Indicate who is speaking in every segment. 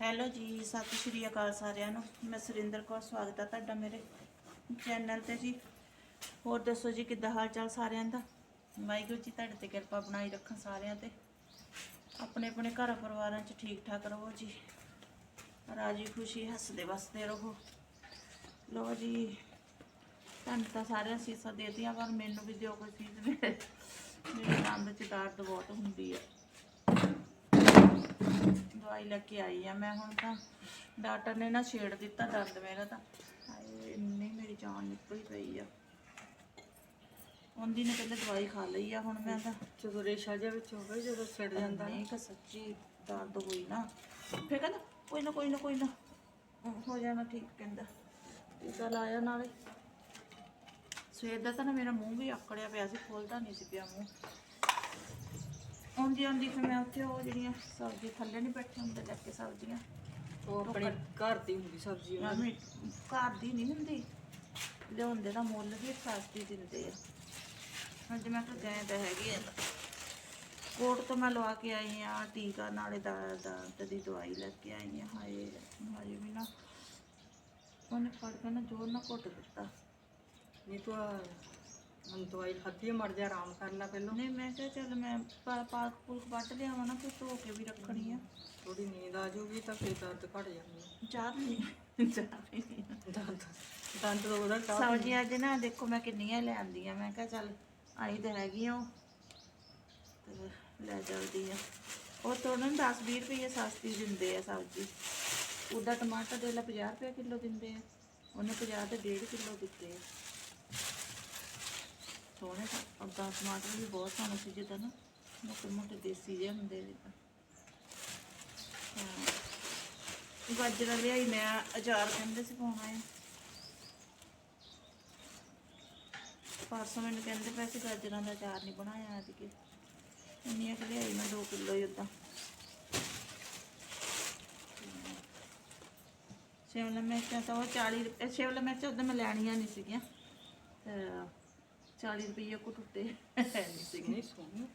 Speaker 1: Hello ਜੀ, ਸਤਿ ਸ਼੍ਰੀ ਅਕਾਲ ਸਾਰਿਆਂ ਨੂੰ। ਮੈਂ ਸੁਰਿੰਦਰ ਕੌਰ, ਸਵਾਗਤ ਹੈ ਤੁਹਾਡਾ ਮੇਰੇ ਚੈਨਲ ਤੇ ਜੀ। ਹੋਰ ਦੱਸੋ ਜੀ, ਕਿੱਦਾਂ ਹਾਲ ਚਾਲ ਸਾਰਿਆਂ ਦਾ? ਵਾਹਿਗੁਰੂ ਜੀ, ਤੁਹਾਡੇ ਤੇ ਕਿਰਪਾ ਬਣਾਈ ਰੱਖਣ ਸਾਰਿਆਂ ਤੇ। ਆਪਣੇ ਆਪਣੇ ਘਰ ਪਰਿਵਾਰਾਂ 'ਚ ਠੀਕ ਠਾਕ ਰਹੋ ਜੀ। ਰਾਜੀ ਖੁਸ਼ੀ, ਹੱਸਦੇ ਵਸਦੇ ਰਹੋ। ਲੋ ਜੀ, ਤੁਹਾਨੂੰ ਤਾਂ ਸਾਰਿਆਂ ਸੀਸਾਂ ਦੇਤੀਆਂ, ਪਰ ਮੈਨੂੰ ਵੀ ਦਿਓ ਕੋਈ ਚੀਜ਼, ਮੇਰੇ ਮੇਰੇ ਦੰਦ 'ਚ ਦਰਦ ਬਹੁਤ ਹੁੰਦੀ ਹੈ ਦਵਾਈ ਲੈ ਕੇ ਆਈ ਆ ਮੈਂ ਹੁਣ ਤਾਂ ਡਾਕਟਰ ਨੇ ਨਾ ਛੇੜ ਦਿੱਤਾ ਦਰਦ ਮੇਰਾ ਤਾਂ। ਹਾਏ ਇੰਨੀ ਮੇਰੀ ਜਾਨ ਨਿਕਲੀ ਪਈ ਆ। ਉਹਦੀ ਨੇ ਪਹਿਲੇ ਦਵਾਈ ਖਾ ਲਈ ਆ ਹੁਣ ਮੈਂ ਤਾਂ
Speaker 2: ਜਦੋਂ ਰੇਸ਼ਾ ਜਿਹਾ ਵਿੱਚ ਹੋਵੇ ਜਦੋਂ ਛਿੜ ਜਾਂਦਾ।
Speaker 1: ਨਹੀਂ ਕਿ ਸੱਚੀ ਦਰਦ ਹੋਈ ਨਾ। ਫੇਰ ਕਹਿੰਦਾ ਕੋਈ ਨਾ ਕੋਈ ਨਾ ਕੋਈ ਨਾ। ਹੋ ਜਾਣਾ ਠੀਕ ਕਹਿੰਦਾ। ਟੀਕਾ ਲਾਇਆ ਨਾਲੇ। ਸਵੇਰ ਦਾ ਤਾਂ ਨਾ ਮੇਰਾ ਮੂੰਹ ਵੀ ਆਕੜਿਆ ਪਿਆ ਸੀ ਖੋਲਦਾ ਨਹੀਂ ਸੀ ਪਿਆ ਮੂੰਹ। ਆਉਂਦੀ ਆਉਂਦੀ ਫਿਰ ਮੈਂ ਉੱਥੇ ਉਹ ਜਿਹੜੀਆਂ ਸਬਜ਼ੀ ਥੱਲੇ ਨਹੀਂ ਬੈਠੇ ਹੁੰਦੇ ਲੈ ਕੇ ਸਬਜ਼ੀਆਂ।
Speaker 2: ਉਹ ਆਪਣੇ ਘਰ ਦੀ ਹੁੰਦੀ ਸਬਜ਼ੀ ਉਹਨਾਂ
Speaker 1: ਮੰਮੀ ਘਰ ਦੀ ਨਹੀਂ ਹੁੰਦੀ। ਲਿਆਉਂਦੇ ਦਾ ਮੁੱਲ ਵੀ ਸਸਤੀ ਦਿੰਦੇ ਆ। ਅੱਜ ਮੈਂ ਤਾਂ ਗਏ ਤਾਂ ਹੈਗੀ ਆ। ਕੋਟ ਤੋਂ ਮੈਂ ਲਵਾ ਕੇ ਆਈ ਆ ਟੀਕਾ ਨਾਲੇ ਦਾ ਦਰਦ ਦੀ ਦਵਾਈ ਲੈ ਕੇ ਆਈ ਆ। ਹਾਏ ਹਾਏ ਵੀ ਨਾ। ਉਹਨੇ ਫੜ ਕੇ ਨਾ ਜੋਰ ਨਾਲ ਘੁੱਟ ਦਿੱਤਾ।
Speaker 2: ਨਹੀਂ ਤੂੰ ਆਹ ਹੁਣ ਦਵਾਈ ਖਾਧੀ ਮਰ ਜਾ ਆਰਾਮ ਕਰਨਾ ਪਹਿਲਾਂ
Speaker 1: ਨਹੀਂ ਮੈਂ ਕਿਹਾ ਚੱਲ ਮੈਂ ਪਾ- ਪਾਲਕ ਪੁਲਕ ਵੱਟ ਲਿਆਵਾਂ ਨਾ ਫਿਰ ਧੋ ਕੇ ਵੀ ਰੱਖਣੀ ਆ।
Speaker 2: ਥੋੜੀ ਨੀਂਦ ਆ ਜਾਊਗੀ ਤਾਂ ਫੇਰ ਦਰਦ ਘਟ ਜਾਂਦੀ
Speaker 1: ਚਾਹ ਨਹੀਂ ਚਾਹ ਨਹੀਂ
Speaker 2: ਦੰਦ ਦੰਦ ਤੋਂ ਉਹਦਾ ਚਾਹ
Speaker 1: ਸਬਜ਼ੀ ਅੱਜ ਨਾ ਦੇਖੋ ਮੈਂ ਕਿੰਨੀਆਂ ਲਿਆਂਦੀਆਂ ਮੈਂ ਕਿਹਾ ਚੱਲ ਆਈ ਤਾਂ ਹੈਗੀ ਆ ਤੇ ਲੈ ਜਲਦੀ ਆ। ਉਹ ਤੋਂ ਨਾ 10 20 ਰੁਪਏ ਸਸਤੀ ਦਿੰਦੇ ਆ ਸਬਜ਼ੀ। ਉਹਦਾ ਟਮਾਟਰ ਦੇ ਲਾ 50 ਰੁਪਏ ਕਿਲੋ ਦਿੰਦੇ ਆ। ਉਹਨੇ 50 ਤੇ 1.5 ਕਿਲੋ ਦਿੱਤੇ ਆ। ਸੋਹਣੇ ਤਾਂ ਅੱਗਾ ਟਮਾਟਰ ਵੀ ਬਹੁਤ ਸੋਹਣੇ ਸੀ ਜਿੱਦਾਂ ਨਾ, ਮੋਟੇ ਮੋਟੇ ਦੇਸੀ ਜਿਹੇ ਹੁੰਦੇ ਜਿੱਦਾਂ ਗਾਜਰਾਂ ਲਿਆਈ ਮੈਂ, ਅਚਾਰ ਕਹਿੰਦੇ ਸੀ ਪਾਉਣਾ ਹੈ। ਪਰਸੋਂ ਮੈਨੂੰ ਕਹਿੰਦੇ ਪਏ ਸੀ ਗਾਜਰਾਂ ਦਾ ਅਚਾਰ ਨਹੀਂ ਬਣਾਇਆ ਅੱਜ ਕਿ ਇੰਨੀਆਂ ਕਿ ਲਿਆਈ ਮੈਂ 2 ਕਿਲੋ ਹੀ ਉਦਾਂ। ਸ਼ਿਮਲਾ ਮਿਰਚਾਂ ਤਾਂ ਉਹ 40 ਰੁਪਏ, ਸ਼ਿਮਲਾ ਮਿਰਚ ਉਦੋਂ ਮੈਂ ਲੈਣੀਆਂ ਨਹੀਂ ਸੀਗੀਆਂ। ਤੇ 40 ਰੁਪਏ ਕੋ ਟੁੱਟੇ। ਨਹੀਂ
Speaker 2: ਸੋਹਣੀ।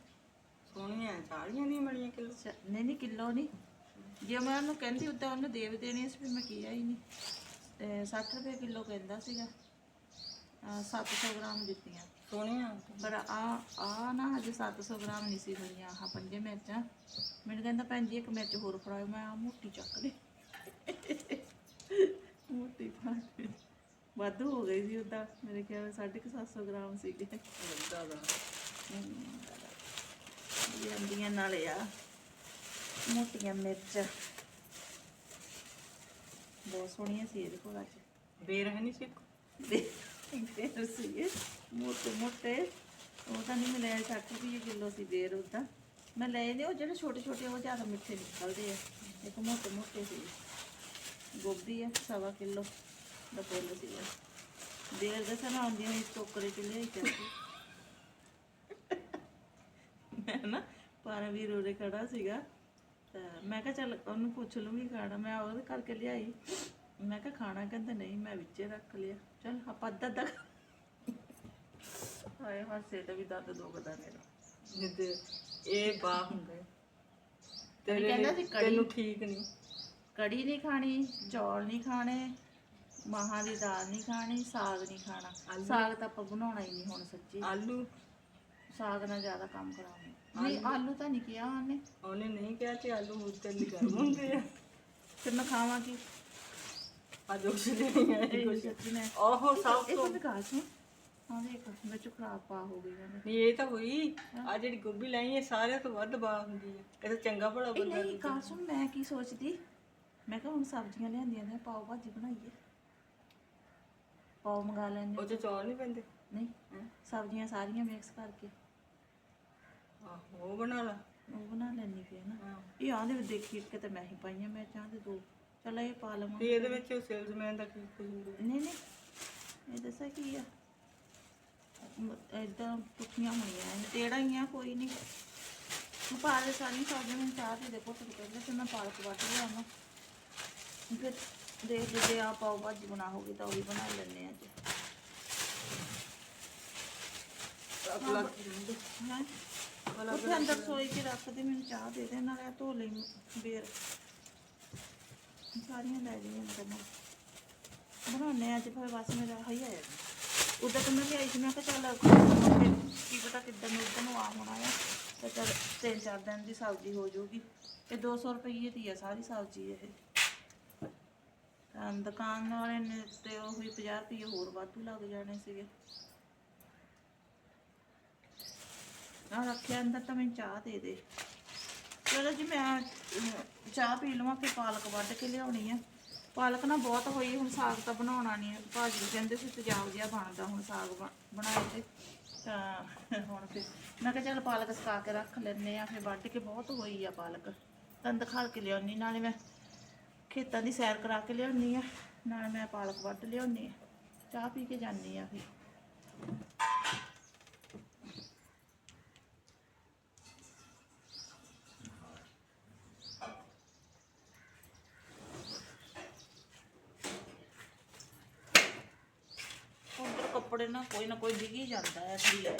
Speaker 2: ਸੋਹਣੀਆਂ ਚਾਲੀਆਂ ਨਹੀਂ ਮੜੀਆਂ ਕਿਲੋ।
Speaker 1: ਨਹੀਂ ਨਹੀਂ ਕਿਲੋ ਨਹੀਂ। ਜੇ ਮੈਂ ਉਹਨੂੰ ਕਹਿੰਦੀ ਉਦਾਂ ਉਹਨੇ ਦੇ ਵੀ ਦੇਣੀ ਸੀ ਫਿਰ ਮੈਂ ਕੀਆ ਹੀ ਨਹੀਂ। ਤੇ 60 ਰੁਪਏ ਕਿਲੋ ਕਹਿੰਦਾ ਸੀਗਾ। ਅਹ 700 ਗ੍ਰਾਮ ਦਿੱਤੀਆਂ।
Speaker 2: ਸੋਹਣੀਆਂ।
Speaker 1: ਪਰ ਆ ਆ ਨਾ ਹਜੇ 700 ਗ੍ਰਾਮ ਨਹੀਂ ਸੀ ਖੜੀਆਂ ਆਹ ਪੰਜੇ ਮਿਰਚਾਂ। ਮੈਨੂੰ ਕਹਿੰਦਾ ਭੈਣ ਜੀ ਇੱਕ ਮਿਰਚ ਹੋਰ ਫੜਾਓ ਮੈਂ ਆ ਮੋਟੀ ਚੱਕ ਲਈ ਮੋਟੀ ਫੜ ਲਈ। ਵਾਧੂ ਹੋ ਗਈ ਸੀ ਉਹਦਾ ਮੇਰੇ ਖਿਆਲ 750 ਗ੍ਰਾਮ ਸੀਗੇ।
Speaker 2: ਲੱਗਾ ਦਾ
Speaker 1: ਜਾਂਦੀਆਂ ਨਾਲੇ ਆ। ਮੋਟੀਆਂ ਮਿਰਚ। ਬਹੁਤ ਸੋਹਣੀਆਂ ਸੀ ਇਹਦੇ ਕੋਲ ਅੱਜ।
Speaker 2: ਬੇਰ ਹੈ ਨਹੀਂ ਸੀ?
Speaker 1: ਬੇਰ ਸੀਗੇ ਮੋਟੇ ਮੋਟੇ। ਉਹ ਤਾਂ ਨਹੀਂ ਮੈਂ ਲਿਆ 60 ਰੁਪਏ ਕਿਲੋ ਸੀ ਬੇਰ ਉਹਦਾ ਮੈਂ ਲਏ ਨੇ ਉਹ ਜਿਹੜੇ ਛੋਟੇ ਛੋਟੇ ਉਹ ਜ਼ਿਆਦਾ ਮਿੱਠੇ ਨਿਕਲਦੇ ਆ। ਇੱਕ ਮੋਟੇ ਮੋਟੇ ਸੀ। ਗੋਭੀ ਆ ਸਵਾ ਕਿਲੋ। ਦਾ ਫੁੱਲ ਸੀ ਬੇਰ ਦੇ ਸਨਾ ਆਉਂਦੀਆਂ ਇਸ ਟੋਕਰੇ ਚ ਲਿਆਈ ਚੱਲਦੀ ਮੈਂ ਨਾ ਪਰਮਵੀਰ ਉਹਦੇ ਖੜਾ ਸੀਗਾ ਮੈਂ ਕਿਹਾ ਚੱਲ ਉਹਨੂੰ ਪੁੱਛ ਲੂੰਗੀ ਖਾਣਾ। ਮੈਂ ਉਹਦੇ ਕਰਕੇ ਲਿਆਈ। ਮੈਂ ਕਿਹਾ ਖਾਣਾ ਕਹਿੰਦਾ ਨਹੀਂ ਮੈਂ ਵਿੱਚੇ ਰੱਖ ਲਿਆ। ਚਲ ਆਪਾਂ ਅੱਧਾ ਅੱਧਾ ਹਾਏ ਹਾਸੇ ਤੇ ਵੀ ਦਰਦ ਦੁਖਦਾ ਮੇਰਾ।
Speaker 2: ਜਿੱਦੇ ਇਹ ਬਾਹ ਹੁੰਦੇ। ਤੇਰੇ
Speaker 1: ਕਹਿੰਦਾ ਸੀ ਕੜੀ।
Speaker 2: ਤੈਨੂੰ ਠੀਕ ਨਹੀਂ।
Speaker 1: ਕੜੀ ਨਹੀਂ ਖਾਣੀ ਚੌਲ ਨਹੀਂ ਖਾਣੇ। ਮਾਹਾਂ ਦੀ ਦਾਲ ਨਹੀਂ ਖਾਣੀ ਸਾਗ ਨਹੀਂ ਖਾਣਾ। ਸਾਗ ਤਾਂ ਆਪਾਂ ਬਣਾਉਣਾ ਹੀ ਨਹੀਂ ਹੁਣ ਸੱਚੀ।
Speaker 2: ਆਲੂ?
Speaker 1: ਸਾਗ ਨਾਲ ਜ਼ਿਆਦਾ ਕੰਮ ਕਰਾਉਣਾ ਨਹੀਂ ਆਲੂ ਤਾਂ ਨਹੀਂ ਕਿਹਾ ਉਹਨੇ।
Speaker 2: ਉਹਨੇ ਨਹੀਂ ਕਿਹਾ ਕਿ ਆਲੂ ਲਈ ਗਰਮ ਹੁੰਦੇ ਆ।
Speaker 1: ਫਿਰ ਮੈਂ ਖਾਵਾਂ ਕੀ?
Speaker 2: ਅੱਜ ਉਸ ਨੇ ਨਹੀਂ
Speaker 1: ਸੱਚੀ ਮੈਂ
Speaker 2: ਆਹੋ ਸਭ ਤੋਂ
Speaker 1: ਵਿਕਾਸ ਨੂੰ ਹਾਂ ਦੇਖ ਵਿੱਚ ਖਰਾਬ ਪਾ ਹੋ ਗਈ ਉਹਨੇ
Speaker 2: ਨਹੀਂ ਇਹ ਤਾਂ ਹੋਈ। ਆ ਜਿਹੜੀ ਗੋਭੀ ਲਾਈ ਹੈ ਸਾਰਿਆਂ ਤੋਂ ਵੱਧ ਬਾਹ ਹੁੰਦੀ ਹੈ ਇਹ ਤਾਂ ਚੰਗਾ ਭਲਾ ਬੰਦਾ
Speaker 1: ਨਹੀਂ ਕਾਸਮ ਮੈਂ ਕੀ ਸੋਚਦੀ? ਮੈਂ ਕਿਹਾ ਹੁਣ ਸਬਜ਼ੀਆਂ ਲਿਆਂਦੀਆਂ ਨੇ ਪਾਓ ਭਾਜੀ ਬਣਾਈਏ। ਪਾਓ ਮੰਗਾ ਲੈਣੇ
Speaker 2: ਉਹ ਚ ਚੌਲ ਨਹੀਂ ਪੈਂਦੇ?
Speaker 1: ਨਹੀਂ ਸਬਜ਼ੀਆਂ ਸਾਰੀਆਂ ਮਿਕਸ ਕਰਕੇ।
Speaker 2: ਆਹੋ ਉਹ ਬਣਾ ਲਾ।
Speaker 1: ਉਹ ਬਣਾ ਲੈਣੀ ਫਿਰ ਨਾ। ਇਹ ਆਂਦੇ ਵੀ ਦੇਖੀ ਕਿ ਤੇ ਮੈਂ ਹੀ ਪਾਈਆਂ ਮੈਂ ਚਾਹਦੇ ਦੋ। ਚਲ ਇਹ ਪਾ ਲਵਾਂ।
Speaker 2: ਤੇ ਇਹਦੇ ਵਿੱਚ ਸੇਲਜ਼ਮੈਨ ਦਾ ਕੀ ਕਸੂਰ ਹੈ?
Speaker 1: ਨਹੀਂ ਨਹੀਂ। ਇਹ ਦੱਸਾਂ ਕੀ ਆ? ਇਦਾਂ ਪੁੱਠੀਆਂ ਹੋਈਆਂ ਇਹ ਟੇੜਾ ਹੀ ਆ ਕੋਈ ਨਹੀਂ। ਤੂੰ ਪਾ ਦੇ ਸਾਰੀ ਸਬਜ਼ੀਆਂ ਨੂੰ ਚਾਹ ਤੇ ਦੇਖੋ ਤੇ ਪਹਿਲਾਂ ਤੇ ਮੈਂ ਪਾਲਕ ਵੱਟ ਲਿਆਵਾਂ। ਫਿਰ ਦੇਖ ਜੇ ਜੇ ਆ ਪਾਓ ਭਾਜੀ ਬਣਾ ਹੋਗੀ ਤਾਂ ਉਹ ਵੀ ਬਣਾ ਲੈਣੇ ਅੱਜ। ਉੱਥੇ ਅੰਦਰ ਸੋਈ ਕੇ ਰੱਖ ਦੇ ਮੈਨੂੰ ਚਾਹ ਦੇ ਦੇ ਨਾਲੇ ਆਹ ਧੋ ਲਈ ਬੇਰ। ਸਾਰੀਆਂ ਲੈ ਗਈਆਂ ਅੰਦਰ ਨੂੰ ਬਣਾਉਣੇ ਅੱਜ ਫਿਰ ਬਸ ਮੇਰਾ ਹਈ ਆਇਆ ਉਦੋਂ ਤਾਂ ਮੈਂ ਲਿਆਈ ਸੀ ਮੈਂ ਕਿਹਾ ਚੱਲ ਕੀ ਪਤਾ ਕਿੱਦਾਂ ਨੂੰ ਆ ਹੋਣਾ ਆ। ਤੇ ਚੱਲ ਤਿੰਨ ਚਾਰ ਦਿਨ ਦੀ ਸਬਜ਼ੀ ਹੋ ਜਾਊਗੀ। ਤੇ 200 ਰੁਪਏ ਦੀ ਆ ਸਾਰੀ ਸਬਜ਼ੀ ਇਹ। ਤਾਂ ਦੁਕਾਨ ਵਾਲੇ ਨੇ ਤੇ ਉਹ ਹੀ 50 ਰੁਪਏ ਹੋਰ ਵਾਧੂ ਲੱਗ ਜਾਣੇ ਸੀਗੇ। ਆ ਰੱਖਿਆ ਅੰਦਰ ਤਾਂ ਮੈਨੂੰ ਚਾਹ ਦੇ ਦੇ। ਚਲੋ ਜੀ ਮੈਂ ਚਾਹ ਪੀ ਲਵਾਂ, ਫਿਰ ਪਾਲਕ ਵੱਢ ਕੇ ਲਿਆਉਣੀ ਆ। ਪਾਲਕ ਨਾ ਬਹੁਤ ਹੋਈ, ਹੁਣ ਸਾਗ ਤਾਂ ਬਣਾਉਣਾ ਨਹੀਂ ਭਾਜੀ ਕਹਿੰਦੇ ਸੀ ਤੇਜ਼ਾਬ ਜਿਹਾ ਬਣਦਾ ਹੁਣ ਸਾਗ ਬਣਾਏ ਤੇ। ਤਾਂ ਹੁਣ ਫਿਰ ਮੈਂ ਕਿਹਾ ਚੱਲ ਪਾਲਕ ਸੁਕਾ ਕੇ ਰੱਖ ਲੈਨੇ ਆ, ਫਿਰ ਵੱਢ ਕੇ ਬਹੁਤ ਹੋਈ ਆ ਪਾਲਕ। ਤਾਂ ਦਿਖਾ ਕੇ ਲਿਆਉਣੀ, ਨਾਲੇ ਮੈਂ ਖੇਤਾਂ ਦੀ ਸੈਰ ਕਰਾ ਕੇ ਲਿਆਉਣੀ ਆ, ਨਾਲ ਮੈਂ ਪਾਲਕ ਵੱਢ ਲਿਆਉਣੀ ਆ, ਚਾਹ ਪੀ ਕੇ ਜਾਂਦੀ ਆ ਫਿਰ। ਕੱਪੜੇ ਨਾ ਕੋਈ ਨਾ ਕੋਈ ਡਿੱਗ ਜਾਂਦਾ ਹੈ ਥੱਲੇ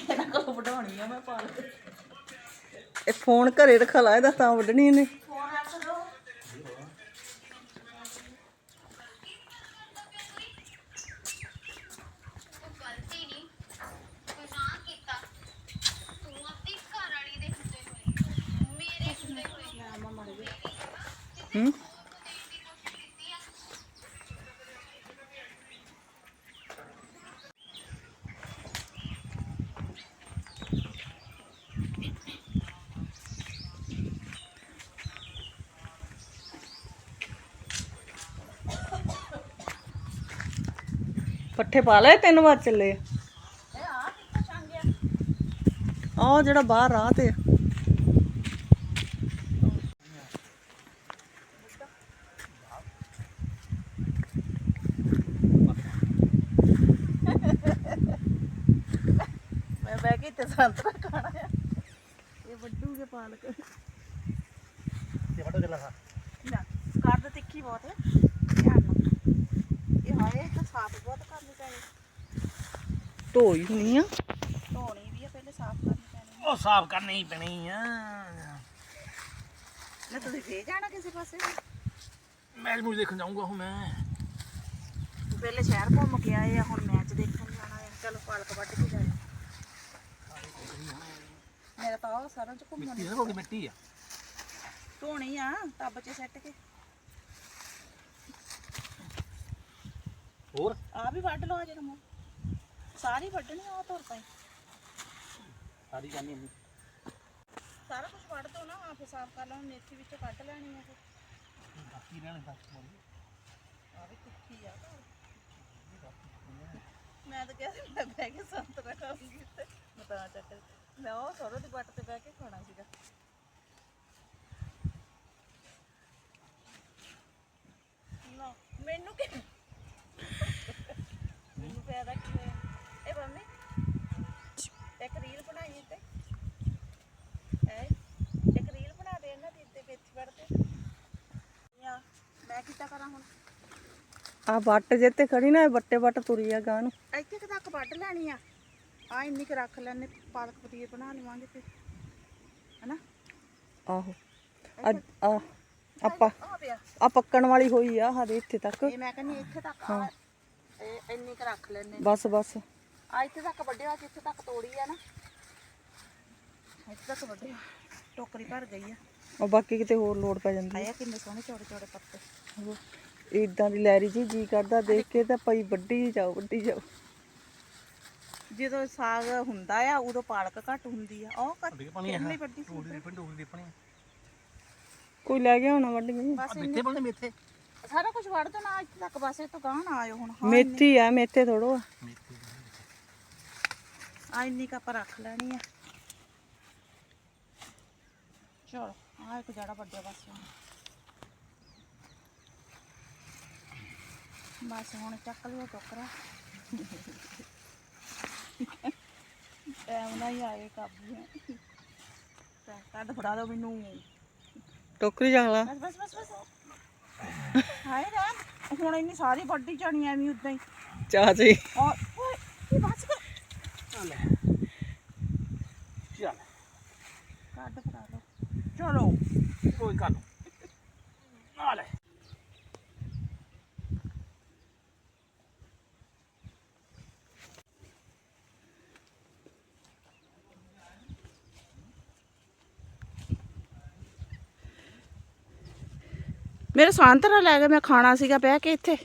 Speaker 1: ਇਹਨਾਂ ਕੋਲ ਵਡਾਉਣੀ ਆ ਮੈਂ
Speaker 2: ਇਹ ਫੋਨ ਘਰੇ ਰਖਾ ਲਾ ਇਹਦਾ ਤਾਂ ਵੱਢਣੀ ਇਹਨੇ
Speaker 1: ਫੋਨ ਰੱਖ ਦੋ
Speaker 3: ਗਲਤੀ ਨਹੀਂ ਗੁਨਾਹ ਕੀਤਾ ਤੂੰ ਆਪਣੀ ਘਰ ਵਾਲੀ ਦੇ ਹੁੰਦੇ ਹੋਏ ਮੇਰੇ ਹੁੰਦੇ ਹੋਏ
Speaker 2: ਹੂੰ ਪੱਠੇ ਪਾ ਲਏ ਤਿੰਨ ਵਾਰ ਚੱਲੇ ਆ।
Speaker 1: ਆ
Speaker 2: ਜਿਹੜਾ ਬਾਹਰ ਰਾਹ ਤੇ ਆ।
Speaker 1: ਮੈਂ ਬਹਿ ਕੇ ਤੇ ਸੰਤਰਾ ਖਾਣਾ ਆ। ਇਹ ਵੱਡੂਗੇ ਪਾਲਕ। ਨਾ ਕਰ ਤਿੱਖੀ ਬਹੁਤ ਹੈ। ਨਾਲ ਇਹ ਹਾਏ ਤਾਂ ਸਾਫ਼ ਬਹੁਤ ਕਰਨੀ ਪੈਣੀ।
Speaker 2: ਢੋਈ ਨਹੀਂ ਆ।
Speaker 1: ਧੋਣੀ ਵੀ ਆ ਪਹਿਲੇ ਸਾਫ਼ ਕਰਨੀ ਪੈਣੀ
Speaker 4: ਉਹ ਸਾਫ਼ ਕਰਨੀ ਹੀ ਪੈਣੀ ਆ।
Speaker 1: ਨਾ ਤੁਸੀਂ ਫੇਰ ਜਾਣਾ ਕਿਸੇ ਪਾਸੇ?
Speaker 4: ਮੈਚ ਮੂਚ ਦੇਖਣ ਜਾਊਂਗਾ ਹੁਣ ਮੈਂ।
Speaker 1: ਪਹਿਲੇ ਸ਼ਹਿਰ ਘੁੰਮ ਕੇ ਆਏ ਆ ਹੁਣ ਮੈਚ ਦੇਖਣ ਜਾਣਾ ਹੈ ਚਲੋ ਪਾਲਕ ਵੱਢ ਕੇ ਜਾਏ। ਮੇਰਾ ਤਾਂ ਉਹ ਸਾਰਾ ਚ ਘੁੰਮਣ
Speaker 4: ਮਿੱਟੀ ਨਾ ਕੋਈ ਮਿੱਟੀ ਆ।
Speaker 1: ਧੋਣੀ ਆ ਟੱਬ 'ਚ ਸੱਟ ਕੇ।
Speaker 4: ਹੋਰ?
Speaker 1: ਆ ਵੀ ਵੱਢ ਲਓ ਜਿਹੜਾ ਮੂੰਹ। ਸਾਰੀ ਵੱਢਣੀ ਆ ਤੁਰ ਪਈ।
Speaker 4: ਸਾਰੀ ਕਰਨੀ ਇੰਨੀ
Speaker 1: ਸਾਰਾ ਕੁਝ ਵੱਢ ਦੋ ਨਾ ਆ ਫਿਰ ਸਾਫ਼ ਕਰ ਲਓ ਮੇਥੀ ਵਿੱਚੋਂ ਕੱਢ ਲੈਣੀ ਆ
Speaker 4: ਬਾਕੀ ਰਹਿਣ ਦੱਸ
Speaker 1: ਆ ਵੀ ਤਿੱਖੀ ਆ। ਮੈਂ ਤਾਂ ਕਿਹਾ ਸੀ ਮੈਂ ਬਹਿ ਕੇ ਸੰਤਰਾ ਖਾਉਂਗੀ ਤੇ ਮੈਂ ਤਾਂ ਚੱਕ ਮੈਂ ਉਹ ਸਰੋਂ ਦੀ ਬੱਟ ਤੇ ਬਹਿ ਕੇ ਖਾਣਾ ਸੀਗਾ। ਨਾ ਮੈਨੂੰ ਕਿ ਪੈਦਾ ਕੀ ਹੋਇਆ? ਇਹ ਮੰਮੀ ਇੱਕ ਰੀਲ ਬਣਾਈ ਤੇ। ਹੈ? ਇੱਕ ਰੀਲ ਬਣਾ ਦੇ ਇਹਨਾਂ ਦੀ ਤੇ ਵਿੱਚ ਵੜਦੇ ਯਾ ਮੈਂ ਕਿੱਦਾਂ ਕਰਾਂ ਹੁਣ?
Speaker 2: ਆ ਵੱਟ ਜੇ ਤੇ ਖੜੀ ਨਾ ਇਹ ਵੱਟੇ ਵੱਟ ਤੁਰੀ ਆ ਗਾਂ ਨੂੰ।
Speaker 1: ਇੱਥੇ ਕੁ ਤੱਕ ਵੱਢ ਲੈਣੀ ਆ। ਆ ਇੰਨੀ ਕੁ ਰੱਖ ਲੈਣੇ ਪਾਲਕ ਪਨੀਰ ਬਣਾ ਲਵਾਂਗੇ ਫਿਰ ਹਨਾ?
Speaker 2: ਆਹੋ। ਆ ਆ ਪੱਕਣ ਵਾਲੀ ਹੋਈ ਆ ਹਾਦੇ ਇੱਥੇ ਤੱਕ।
Speaker 1: ਇਹ ਮੈਂ ਕਹਿੰਦੀ ਇੱਥੇ ਤੱਕ ਆ ਇਹ ਇੰਨੀ ਕੁ ਰੱਖ ਲੈਣੇ
Speaker 2: ਬਸ ਬਸ।
Speaker 1: ਆ ਇੱਥੇ ਤੱਕ ਵੱਡਿਆ ਜਿੱਥੇ ਤੱਕ ਤੋੜੀ ਆ ਨਾ। ਇੱਥੇ ਤੱਕ ਵੱਡਿਆ ਟੋਕਰੀ ਭਰ ਗਈ ਆ।
Speaker 2: ਉਹ ਬਾਕੀ ਕਿਤੇ ਹੋਰ ਲੋੜ ਪੈ ਜਾਂਦੀ
Speaker 1: ਆਇਆ ਕਿੰਨੇ ਸੋਹਣੇ ਚੌੜੇ ਚੌੜੇ ਪੱਤੇ।
Speaker 2: ਇਦਾਂ ਦੀ ਲੈਰੀ ਜੀ ਜੀ ਕਰਦਾ ਦੇਖ ਕੇ ਤਾਂ ਪਈ ਵੱਡੀ ਜਾਓ ਵੱਡੀ ਜਾਓ।
Speaker 1: ਜਦੋਂ ਸਾਗ ਹੁੰਦਾ ਆ ਉਦੋਂ ਪਾਲਕ ਘੱਟ ਹੁੰਦੀ ਆ। ਉਹ ਕਿੰਨੀ ਵੱਡੀ ਸੀ
Speaker 2: ਕੋਈ ਲੈ ਗਿਆ ਹੋਣਾ ਵੱਢ ਗਈ
Speaker 1: ਬਸ
Speaker 4: ਮਿੱਥੇ ਬਣੇ ਮੇਥੇ
Speaker 1: ਸਾਰਾ ਕੁਝ ਵੱਢ ਦੋ ਨਾ ਇੱਥੇ ਤੱਕ ਬਸ ਇਹ ਤੋਂ ਗਾਂ ਨਾ ਆਇਓ ਹੁਣ ਹਾਂ
Speaker 2: ਮੇਥੀ ਆ ਮੇਥੇ ਥੋੜੋ ਆ।
Speaker 1: ਆ ਇੰਨੀ ਕੱਪ ਰੱਖ ਲੈਣੀ ਆ। ਚਲੋ ਆ ਇੱਕ ਜੜਾ ਵੱਡਿਆ ਬਸ ਹੁਣ। ਬਸ ਹੁਣ ਚੱਕ ਲਿਆ ਟੋਕਰਾ। ਟਾਈਮ ਨਾਲ ਹੀ ਆਏ ਕਾਬੂ ਹੈ ਕੱਢ ਫੜਾ ਦਿਓ ਮੈਨੂੰ।
Speaker 2: ਟੋਕਰੀ ਜਾ ਲਾ।
Speaker 1: ਬਸ ਬਸ ਬਸ ਬਸ। ਹਾਏ ਰਾਮ ਹੁਣ ਇੰਨੀ ਸਾਰੀ ਵੱਡੀ ਜਾਣੀ ਐਵੇਂ ਉਦਾਂ ਹੀ।
Speaker 2: ਚਾਚੀ।
Speaker 1: ਔਰ ਓਏ ਇਹ ਬਸ ਕਰ।
Speaker 4: ਲੈ ਚੱਲ।
Speaker 1: ਕੱਢ
Speaker 4: ਚਲੋ ਕੋਈ ਗੱਲ ਆ ਲੈ
Speaker 1: ਮੇਰੇ ਸੰਤਰਾ ਲੈ ਕੇ ਮੈਂ ਖਾਣਾ ਸੀਗਾ, ਬਹਿ ਕੇ ਇੱਥੇ।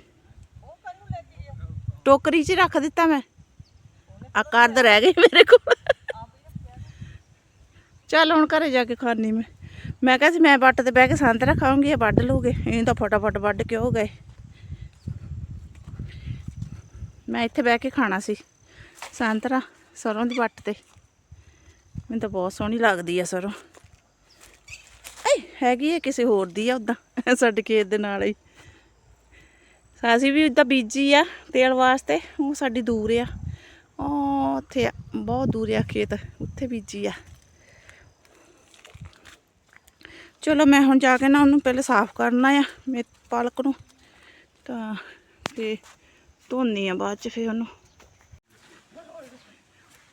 Speaker 1: ਟੋਕਰੀ 'ਚ ਰੱਖ ਦਿੱਤਾ ਮੈਂ। ਆ ਕਰਦ ਰਹਿ ਗਈ ਮੇਰੇ ਕੋਲ। ਚੱਲ ਹੁਣ ਘਰੇ ਜਾ ਕੇ ਖਾਣੀ ਮੈਂ। ਮੈਂ ਕਿਹਾ ਸੀ, ਮੈਂ ਵੱਟ ਤੇ ਬਹਿ ਕੇ ਸੰਤਰਾ ਖਾਉਂਗੀ ਇਹ ਵੱਢ ਲੂਗੇ ਇਹ ਤਾਂ ਫਟਾਫਟ ਵੱਢ ਕੇ ਹੋ ਗਏ। ਮੈਂ ਇੱਥੇ ਬਹਿ ਕੇ ਖਾਣਾ ਸੀ ਸੰਤਰਾ ਸਰੋਂ ਦੀ ਵੱਟ ਤੇ। ਮੈਨੂੰ ਤਾਂ ਬਹੁਤ ਸੋਹਣੀ ਲੱਗਦੀ ਆ ਸਰੋਂ। ਹੈਗੀ ਹੈ ਕਿਸੇ ਹੋਰ ਦੀ ਆ ਉਦਾਂ ਸਾਡੇ ਖੇਤ ਦੇ ਨਾਲ ਹੀ। ਅਸੀਂ ਵੀ ਇਦਾਂ ਬੀਜੀ ਆ ਤੇਲ ਵਾਸਤੇ ਉਹ ਸਾਡੀ ਦੂਰ ਆ। ਉਹ ਉੱਥੇ ਆ, ਬਹੁਤ ਦੂਰ ਆ ਖੇਤ ਉੱਥੇ ਬੀਜੀ ਆ। ਚਲੋ ਮੈਂ ਹੁਣ ਜਾ ਕੇ ਨਾ ਉਹਨੂੰ ਪਹਿਲੇ ਸਾਫ਼ ਕਰਨਾ ਆ ਮੇ ਪਾਲਕ ਨੂੰ। ਤਾਂ ਤੇ ਧੋਨੀ ਆ ਬਾਅਦ ਚ ਫੇਰ ਉਹਨੂੰ।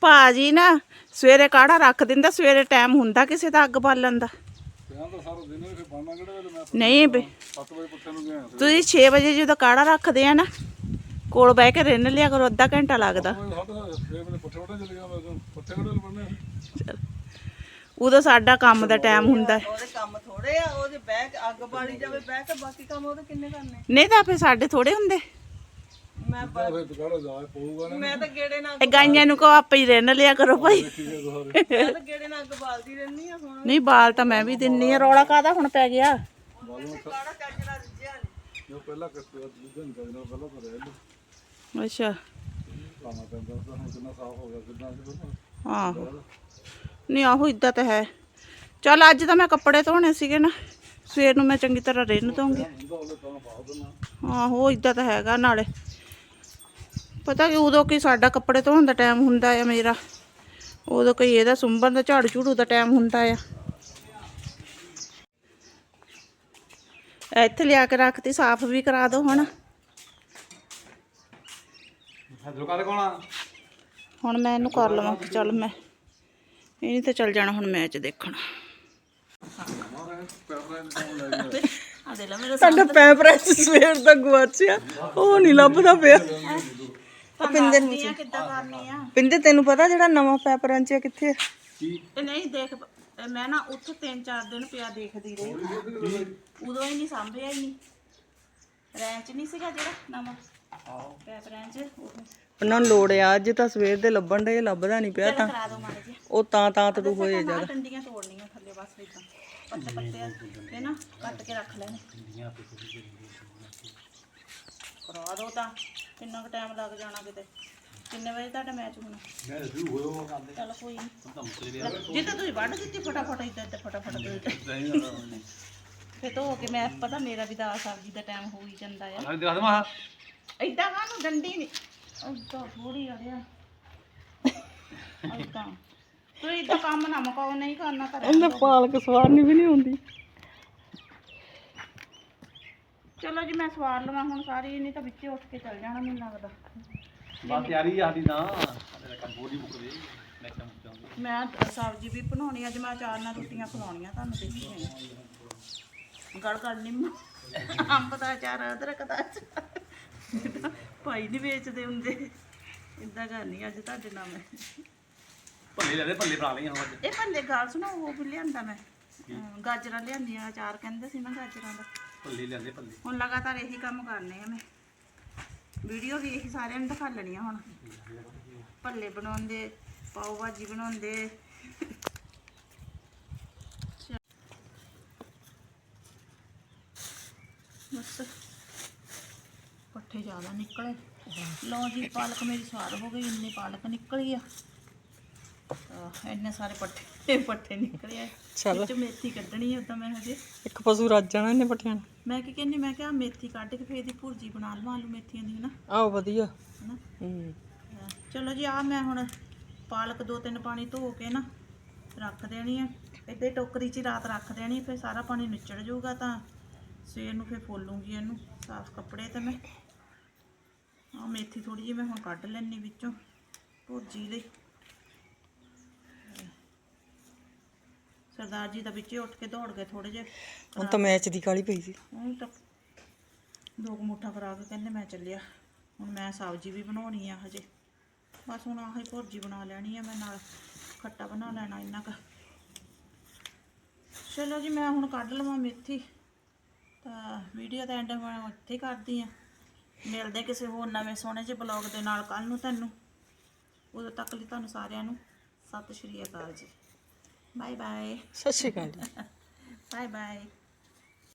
Speaker 1: ਭਾਜੀ ਨਾ ਸਵੇਰੇ ਕਾੜਾ ਰੱਖ ਦਿੰਦਾ? ਸਵੇਰੇ ਟਾਈਮ ਹੁੰਦਾ ਕਿਸੇ ਦਾ ਅੱਗ ਬਾਲਣ ਦਾ? ਨਹੀਂ ਬਈ। ਤੁਸੀਂ 6 ਵਜੇ ਜਦੋਂ ਕਾੜਾ ਰੱਖਦੇ ਆ ਨਾ ਕੋਲ ਬਹਿ ਕੇ ਰਿੰਨ ਲਿਆ ਕਰੋ ਅੱਧਾ ਘੰਟਾ ਲੱਗਦਾ। ਉਦੋਂ ਸਾਡਾ ਕੰਮ ਦਾ ਟਾਈਮ ਹੁੰਦਾ ਹੈ।
Speaker 2: ਉਹਦੇ ਕੰਮ ਥੋੜੇ ਆ ਉਹਦੇ ਬਹਿ ਕੇ ਅੱਗ ਬਾਲੀ ਜਾਵੇ ਬਹਿ ਕੇ ਬਾਕੀ ਕੰਮ ਉਹਦੇ ਕਿੰਨੇ ਕਰਨੇ?
Speaker 1: ਨਹੀਂ ਤਾਂ ਫੇ ਸਾਡੇ ਥੋੜੇ ਹੁੰਦੇ।
Speaker 2: ਮੈਂ ਬ- ਮੈਂ ਤਾਂ ਗੇੜੇ ਨਾਲ
Speaker 1: ਇਹ ਗਾਈਆਂ ਨੂੰ ਆਪੇ ਹੀ ਰਿੰਨ ਲਿਆ ਕਰੋ ਭਾਈ।
Speaker 2: ਮੈਂ ਤਾਂ ਗੇੜੇ ਨਾਲ ਅੱਗ ਬਾਲਦੀ ਰਹਿੰਦੀ ਆ ਹੁਣ।
Speaker 1: ਨਹੀਂ ਬਾਲ ਤਾਂ ਮੈਂ ਵੀ ਦਿੰਨੀ ਆ। ਰੌਲਾ ਕਾਦਾ ਹੁਣ ਪੈ ਗਿਆ?
Speaker 2: ਕਾੜਾ ਚੱਜ ਨਾਲ ਰਿੱਝਿਆ ਨਹੀਂ
Speaker 1: ਅੱਛਾ। ਹਾਂ ਨਹੀਂ ਆਹੋ ਇਦਾਂ ਤਾਂ ਹੈ। ਚੱਲ ਅੱਜ ਤਾਂ ਮੈਂ ਕੱਪੜੇ ਧੋਣੇ ਸੀਗੇ ਨਾ। ਸਵੇਰ ਨੂੰ ਮੈਂ ਚੰਗੀ ਤਰ੍ਹਾਂ ਰਿੰਨ ਦਊਂਗੀ। ਆਹੋ ਇਦਾਂ ਤਾਂ ਹੈਗਾ ਨਾਲੇ। ਪਤਾ ਕਿ ਉਦੋਂ ਕੀ ਸਾਡਾ ਕੱਪੜੇ ਧੋਣ ਦਾ ਟਾਈਮ ਹੁੰਦਾ ਆ ਮੇਰਾ। ਉਦੋਂ ਕੋਈ ਇਹਦਾ ਸੁੰਬਣ ਦਾ ਝਾੜੂ ਝੂੜੂ ਦਾ ਟਾਈਮ ਹੁੰਦਾ ਆ। ਇੱਥੇ ਲਿਆ ਕੇ ਰੱਖਤੀ ਸਾਫ਼ ਵੀ ਕਰਾ ਦਿਓ ਹੁਣ। ਹੁਣ ਮੈਂ ਇਹਨੂੰ ਕਰ ਲਵਾਂ ਕਿ ਚੱਲ ਮੈਂ। ਇਹ ਨਹੀਂ ਤਾਂ ਚੱਲ ਜਾਣਾ ਹੁਣ ਮੈਚ ਦੇਖਣ। ਆ ਦੇ ਲੈ ਮੇਰੇ
Speaker 2: ਸਾਡਾ ਪੈਪਰੈਸ ਸਵੇਰ ਦਾ ਗਵਾਚਿਆ ਉਹ ਨਹੀਂ ਲੱਭਦਾ ਪਿਆ।
Speaker 1: ਪਿੰਦਰ ਨੂੰ ਕਿੱਦਾਂ ਕਰਨੀ ਆ।
Speaker 2: ਪਿੰਦੇ ਤੈਨੂੰ ਪਤਾ ਜਿਹੜਾ ਨਵਾਂ ਪੈਪਰੈਂਚ ਆ ਕਿੱਥੇ ਆ?
Speaker 1: ਇਹ ਨਹੀਂ ਦੇਖ ਮੈਂ ਨਾ ਉੱਥੇ ਤਿੰਨ ਚਾਰ ਦਿਨ ਪਿਆ ਦੇਖਦੀ ਰਹੀ। ਉਦੋਂ ਹੀ ਨਹੀਂ ਸਾਂਭਿਆ ਹੀ ਨਹੀਂ। ਰੈਂਚ ਨਹੀਂ ਸੀਗਾ ਜਿਹੜਾ ਨਵਾਂ ਆਹੋ ਪੈਪ ਰੈਂਚ ਉਹ
Speaker 2: ਉਹਨਾਂ ਨੂੰ ਲੋੜ ਆ ਅੱਜ ਤਾਂ ਸਵੇਰ ਦੇ ਲੱਭਣ ਦੇ ਲੱਭਦਾ ਨਹੀਂ ਪਿਆ ਤਾਂ।
Speaker 1: ਕਰਾ ਦੋ ਮਾੜਾ ਜਿਹਾ।
Speaker 2: ਉਹ ਤਾਂ ਤਾਂ ਤੂੰ ਹੋਏ
Speaker 1: ਆਹ ਡੰਡੀਆਂ ਤੋੜਨੀਆਂ ਥੱਲੇ ਬਸ ਇਦਾਂ ਪੱਤੇ ਪੱਤੇ ਤੇ ਨਾ ਕੱਟ ਕੇ ਰੱਖ ਲੈਣੇ। ਕਰਾ ਦੋ ਤਾਂ। ਕਿੰਨਾ ਕੁ ਟਾਈਮ ਲੱਗ ਜਾਣਾ ਕਿਤੇ? ਕਿੰਨੇ ਵਜੇ ਤੁਹਾਡਾ ਮੈਚ ਹੋਣਾ? ਚਲ ਕੋਈ ਨਹੀਂ ਜਿੱਦਾਂ ਤੁਸੀਂ ਵੱਢ ਦਿੱਤੀ ਫਟਾਫਟ ਇਦਾਂ ਇਦਾਂ ਫਟਾਫਟ ਤੁਸੀਂ ਫੇ ਧੋ ਕੇ ਮੈਂ ਪਤਾ ਮੇਰਾ ਵੀ ਦਾਲ ਸਬਜ਼ੀ ਦਾ ਟਾਈਮ ਹੋ ਹੀ ਜਾਂਦਾ ਆ।
Speaker 4: ਦਿਖਾ ਦੇ ਮਾ
Speaker 1: ਇਦਾਂ ਕਾਹਨੂੰ ਡੰਡੀ ਨਹੀਂ ਉਦਾਂ ਥੋੜੀ ਆ ਰਿਹਾ। ਇਦਾਂ ਤੂੰ ਇਦਾਂ ਕੰਮ ਨਾ ਮੁਕਾਓ ਨਹੀਂ ਕਰਨਾ ਤਾਂ ਰਹਿਣ
Speaker 2: ਉਹਨੇ ਪਾਲਕ ਸਵਾਰਨੀ ਵੀ ਨਹੀਂ ਹੁੰਦੀ।
Speaker 1: ਚਲੋ ਜੀ ਮੈਂ ਸਵਾਰ ਲਵਾਂ ਹੁਣ ਸਾਰੀ ਨਹੀਂ ਤਾਂ ਵਿੱਚੇ ਉੱਠ ਕੇ ਚੱਲ ਜਾਣਾ ਮੈਨੂੰ ਲੱਗਦਾ।
Speaker 4: ਬਸ ਤਿਆਰੀ ਆ ਸਾਡੀ ਤਾਂ। ਸਾਡੇ ਕੰਮ ਬੋਲੀ ਮੁੱਕ ਗਈ ਮੈਂ ਕੰਮ ਚਾਹੁੰਦਾ
Speaker 1: ਮੈਂ ਸਬਜ਼ੀ ਵੀ ਬਣਾਉਣੀ ਅੱਜ ਮੈਂ ਚਾਰ ਨਾਲ ਰੋਟੀਆਂ ਖਵਾਉਣੀਆਂ ਤੁਹਾਨੂੰ ਦੇਖੀ ਨੇ ਗੜ ਗੜ ਨਿੰਮ ਅੰਬ ਦਾ ਅਚਾਰ ਅਦਰਕ ਦਾ ਅਚਾਰ। ਭਾਈ ਨਹੀਂ ਵੇਚਦੇ ਹੁੰਦੇ। ਇਦਾਂ ਕਰਨੀ ਅੱਜ ਤੁਹਾਡੇ ਨਾਲ ਮੈਂ।
Speaker 4: ਭੱਲੇ ਲੈ ਦੇ ਭੱਲੇ ਬਣਾ ਲਈਆਂ ਅੱਜ।
Speaker 1: ਇਹ ਭੱਲੇ ਗਾਲ ਸੁਣੋ ਉਹ ਵੀ ਲਿਆਂਦਾ ਮੈਂ। ਗਾਜਰਾਂ ਲਿਆਂਦੀਆਂ ਅਚਾਰ ਕਹਿੰਦੇ ਸੀ ਨਾ ਗਾਜਰਾਂ ਦਾ।
Speaker 4: ਭੱਲੇ ਲਿਆਂਦੇ ਭੱਲੇ
Speaker 1: ਹੁਣ ਲਗਾਤਾਰ ਇਹੀ ਕੰਮ ਕਰਨੇ ਆ ਮੈਂ। ਵੀਡੀਓ ਵੀ ਇਹੀ ਸਾਰਿਆਂ ਨੂੰ ਦਿਖਾ ਲੈਣੀ ਆ ਹੁਣ। ਭੱਲੇ ਬਣਾਉਂਦੇ, ਪਾਓ ਭਾਜੀ ਬਣਾਉਂਦੇ। ਬਸ। ਪੱਠੇ ਜ਼ਿਆਦਾ ਨਿਕਲੇ। ਲਓ ਜੀ, ਪਾਲਕ ਮੇਰੀ ਸਵਾਦ ਹੋ ਗਈ, ਇੰਨੀ ਪਾਲਕ ਨਿਕਲੀ ਆ। ਇੰਨੇ ਸਾਰੇ ਪੱਠੇ। ਪੱਠੇ ਨਿਕਲੇ ਆ।
Speaker 2: ਚੱਲ।
Speaker 1: ਵਿੱਚ ਮੇਥੀ ਕੱਢਣੀ ਆ ਤਾਂ ਮੈਂ ਹਜੇ।
Speaker 2: ਇੱਕ ਪਸ਼ੂ ਰੱਜ ਜਾਣਾ ਇਹਨੇ ਪੱਠਿਆਂ ਨੂੰ।
Speaker 1: ਮੈਂ ਕੀ ਕਹਿੰਦੀ ਮੈਂ ਕਿਹਾ ਮੇਥੀ ਕੱਢ ਕੇ ਫੇਰ ਇਹਦੀ ਭੁਰਜੀ ਬਣਾ ਲਵਾਂ ਆਲੂ ਮੇਥੀਆਂ ਦੀ ਨਾ
Speaker 2: ਆਹ ਵਧੀਆ।
Speaker 1: ਹਨਾ?
Speaker 2: ਹੂੰ।
Speaker 1: ਚਲੋ ਜੀ ਆ ਮੈਂ ਹੁਣ ਪਾਲਕ ਦੋ ਤਿੰਨ ਪਾਣੀ ਧੋ ਕੇ ਨਾ ਰੱਖ ਦੇਣੀ ਆ। ਹੀ ਟੋਕਰੀ 'ਚ ਰਾਤ ਰੱਖ ਦੇਣੀ ਫਿਰ ਸਾਰਾ ਪਾਣੀ ਨਿਚੜ ਜਾਊਗਾ ਤਾਂ ਸਵੇਰ ਨੂੰ ਫਿਰ ਫੋਲੂੰਗੀ ਇਹਨੂੰ ਸਾਫ਼ ਕੱਪੜੇ ਤੇ ਮੈਂ। ਆ ਮੇਥੀ ਥੋੜੀ ਜਿਹੀ ਮੈਂ ਹੁਣ ਕੱਢ ਲੈਣੀ ਵਿੱਚੋਂ ਭੁਰਜੀ ਲਈ। ਸਰਦਾਰ ਜੀ ਦਾ ਵਿੱਚੇ ਉੱਠ ਕੇ ਦੌੜ ਗਏ ਥੋੜੇ ਜਿਹੇ।
Speaker 2: ਹੁਣ ਤਾਂ ਮੈਚ ਦੀ ਕਾਲੀ ਪਈ ਸੀ।
Speaker 1: ਹੁਣ ਤਾਂ ਦੋ ਕੁ ਮੁੱਠਾ ਕਰਾ ਕੇ ਕਹਿੰਦੇ ਮੈਂ ਚੱਲਿਆ। ਹੁਣ ਮੈਂ ਸਬਜ਼ੀ ਵੀ ਬਣਾਉਣੀ ਆ ਹਜੇ। ਬਸ ਹੁਣ ਆਹੀ ਭੁਰਜੀ ਬਣਾ ਲੈਣੀ ਆ ਮੈਂ ਨਾਲ ਖੱਟਾ ਬਣਾ ਲੈਣਾ ਇੰਨਾ ਕੁ। ਚਲੋ ਜੀ ਮੈਂ ਹੁਣ ਕੱਢ ਲਵਾਂ ਮੇਥੀ। ਤਾਂ ਵੀਡੀਓ ਦਾ ਐਂਡ ਮੈਂ ਇੱਥੇ ਕਰਦੀ ਆ। ਮਿਲਦੇ ਕਿਸੇ ਹੋਰ ਨਵੇਂ ਸੋਹਣੇ ਜਿਹੇ ਬਲੌਗ ਦੇ ਨਾਲ ਕੱਲ ਨੂੰ ਤੁਹਾਨੂੰ ਉਦੋਂ ਤੱਕ ਲਈ ਤੁਹਾਨੂੰ ਸਾਰਿਆਂ ਨੂੰ ਸਤਿ ਸ਼੍ਰੀ ਅਕਾਲ ਜੀ। ਬਾਏ ਬਾਏ
Speaker 2: ਸਤਿ ਸ਼੍ਰੀ ਅਕਾਲ ਜੀ
Speaker 1: ਬਾਏ ਬਾਏ